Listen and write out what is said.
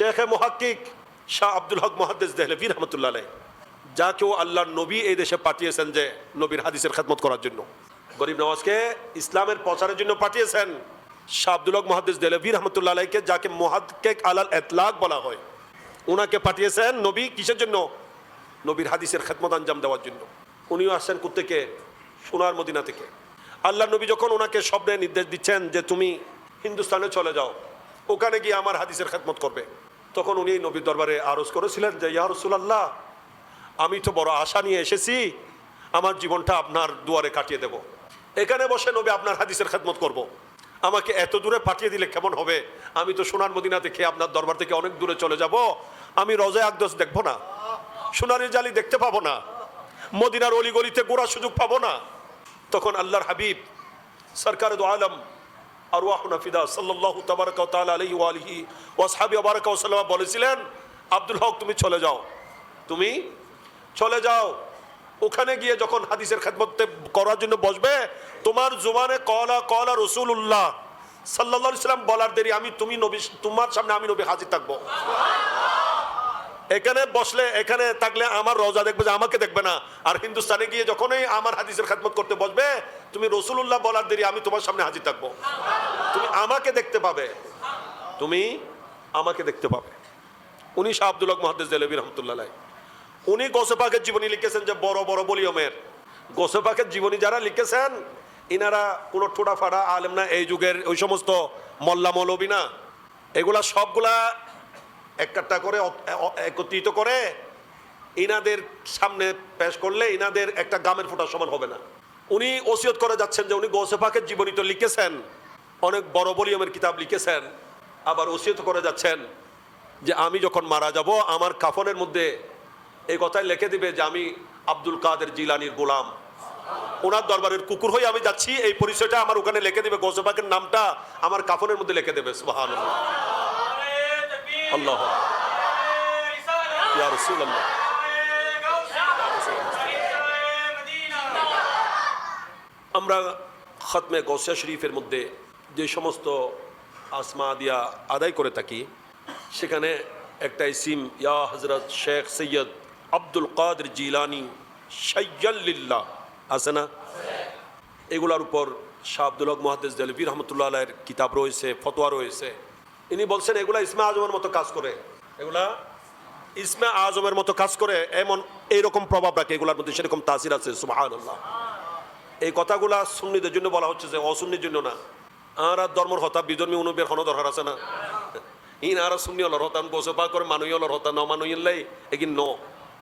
শেখ মোহাক্কিক শাহ আব্দুল হক মহাদ্দেস দেহলেভি রহমতুল্লাহ আলাই যাকেও আল্লাহর নবী এই দেশে পাঠিয়েছেন যে নবীর হাদিসের খেদমত করার জন্য। গরিব নওয়াজকে ইসলামের প্রচারের জন্য পাঠিয়েছেন শাহ আব্দুল হক মহাদ্দেস দেহলেভি রহমতুল্লাহ আলাইকে যাকে মোহাদ্দেক আলাল এতলাক বলা হয়। ওনাকে পাঠিয়েছেন নবী কিসের জন্য? নবীর হাদিসের খেদমত আঞ্জাম দেওয়ার জন্য। উনিও আসছেন থেকে সোনার মদিনা থেকে। আল্লাহ নবী যখন ওনাকে স্বপ্নে নির্দেশ দিচ্ছেন যে তুমি হিন্দুস্তানে চলে যাও, ওখানে গিয়ে আমার হাদিসের খেদমত করবে। তখন উনি নবীর দরবারে আরজ করেছিলেন যে, ইয়া রসুলাল্লাহ, আমি তো বড় আশা নিয়ে এসেছি, আমার জীবনটা আপনার দুয়ারে কাটিয়ে দেব। এখানে বসে নবী আপনার হাদিসের খেদমত করব। আমাকে এত দূরে পাঠিয়ে দিলে কেমন হবে? আমি তো সোনার মদিনা থেকে আপনার দরবার থেকে অনেক দূরে চলে যাব। আমি রজে আকদস দেখব না। সোনারি জালি দেখতে পাবো না। মদিনার অলিগলিতে গোড়া সুযোগ পাবো না। তখন আল্লাহর হাবিব, সরকার আলম আরওয়াহুনা ফিদা সাল্লাল্লাহু তাবারাকা ওয়া আলহি আলিহি ওয়া আসহাবি ওয়া বারাকা ওয়া সাল্লাম বলেছিলেন, আব্দুল হক, তুমি চলে যাও। তুমি চলে যাও। ওখানে গিয়ে যখন হাদিসের খেদমত করার জন্য বসবে, তোমার জুবানে কলা কলা রসুল্লাহ সাল্লাল্লাহু ইসলাম বলার দেরি, আমি, তুমি নবী, তোমার সামনে আমি নবী হাজির থাকব। এখানে বসলে, এখানে থাকলে আমার রোজা দেখবে যে আমাকে দেখবে না। আর হিন্দুস্তানে গিয়ে যখনই আমার হাদিসের খেদমত করতে বসবে, তুমি রসুল্লাহ বলার দেরি, আমি তোমার সামনে হাজির থাকব। তুমি আমাকে দেখতে পাবে। তুমি আমাকে দেখতে পাবে। উনি শাহ আব্দুল মহাদ্দেস দেলবী রহমতুল্লাহ উনি গোসেপাকের জীবনী লিখেছেন যে বড় বড় বলিয়মের গোসেপাকের জীবনী যারা লিখেছেন, ইনারা কোনো ঠোঁটা ফাড়া আলেম না, এই যুগের ওই সমস্ত মল্লা মৌলবী না। এগুলা সবগুলা একটা করে একত্রিত করে ইনাদের সামনে পেশ করলে ইনাদের একটা গামের ফোঁটার সমান হবে না। উনি ওসিয়ত করে যাচ্ছেন যে উনি গোসেফাকের জীবনী তো লিখেছেন, অনেক বড় বলিয়মের কিতাব লিখেছেন, আবার ওসিয়ত করে যাচ্ছেন যে আমি যখন মারা যাব, আমার কাফনের মধ্যে এই কথাই লিখে দিবে যে আমি আব্দুল কাদের জিলানির গোলাম। ওনার দরবারের কুকুর হয়ে আমি যাচ্ছি, এই পরিচয়টা আমার ওখানে লিখে দিবে গোসেফাকের নামটা আমার কাফনের মধ্যে লিখে দেবে সুবাহান আল্লাহ আমরা খতমে গৌসিয়া শরীফের মধ্যে যে সমস্ত আসমা দিয়া আদায় করে থাকি, সেখানে একটা ইসিম, ইয়া হজরত শেখ সৈয়দ আব্দুল কাদের জিলানি সৈয়াল্লিল্লাহ আছে না? এগুলার উপর শাহ আব্দুল হক মহাদেস দেলবী রহমতুল্লাহ আলাইয়ের কিতাব রয়েছে, ফতোয়া রয়েছে। ইনি বলছেন, এগুলা ইসমা আজমের মতো কাজ করে। এগুলা ইসমা আজমের মতো কাজ করে, এমন এইরকম প্রভাব রাখে, এগুলার মধ্যে সেরকম তাসির আছে, সুবহানাল্লাহ। এই কথাগুলা সুন্নিদের জন্য বলা হচ্ছে যে অসুন্নির জন্য না। আর আর ধর্মর হতা, বিধর্মী অনুবের কোনো দরকার আছে না? ইন আর সুন্নি অলর হতান বসে পা করে মানুষ অলর হতা ন মানুষ এগিন ন।